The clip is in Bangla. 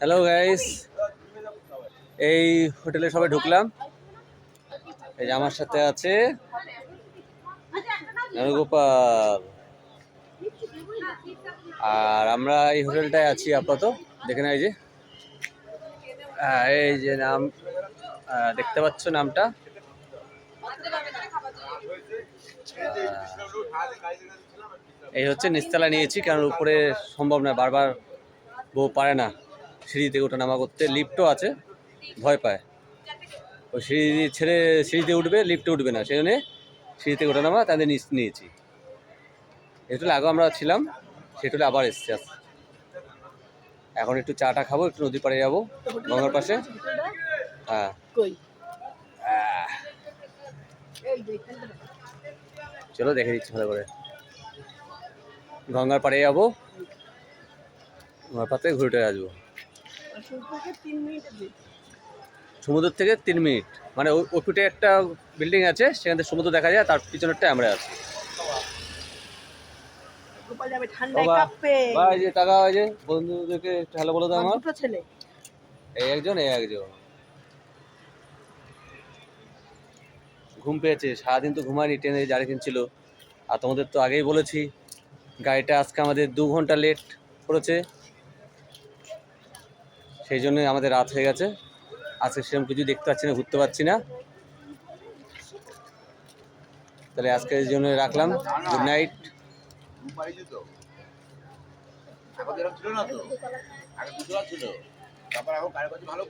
হ্যালো গাইস এই হোটেলে সবাই ঢুকলাম। এই যে আমার সাথে আছে গোপাল আর আমরা এই হোটেলটায় আছি আপাতত। দেখে এই যে। আহ, এই যে নাম দেখতে পাচ্ছ নামটা। এই হচ্ছে নিচতলা নিয়েছি কারণ উপরে সম্ভব না বারবার বউ পারে না। সিঁড়িতে ওঠা নামা করতে লিফটও আছে ভয় পায়। ওই সিঁড়ি ছেড়ে সিঁড়িতে উঠবে লিফটে উঠবে না। সেই জন্যে সিঁড়িতে ওঠা নামা তাদের নিচ নিয়েছি। একটু আগে আমরা ছিলাম সেটুলে আবার এসছি। এখন একটু চাটা খাব একটু নদী পাড়ে যাব গঙ্গার পাশে। হ্যাঁ। চলো দেখে দিচ্ছি ভালো করে। গঙ্গার পাড়ে যাব গঙ্গার পাড়ে ঘুরে আসব। সমুদ্র থেকে তিন মিনিট। মানে ওই একটা বিল্ডিং আছে সেখান থেকে সমুদ্র দেখা যায় তার পিছনেরটা আমরা আছি। যে টাকা বন্ধুদেরকে হ্যালো বলে আমার ছেলে। এই একজন এই একজন। ঘুম পেয়েছে সারাদিন তো ঘুমায়নি ট্রেনে জারি আর তোমাদের তো আগেই বলেছি গাড়িটা আজকে আমাদের দু ঘণ্টা লেট করেছে। সেই জন্যই আমাদের রাত হয়ে গেছে। আজকে সেরকম কিছু দেখতে পাচ্ছি না, ঘুরতে পারছি না। তাহলে আজকের জন্য রাখলাম। গুড নাইট ছিল না তো ছিল তারপর এখন ভালো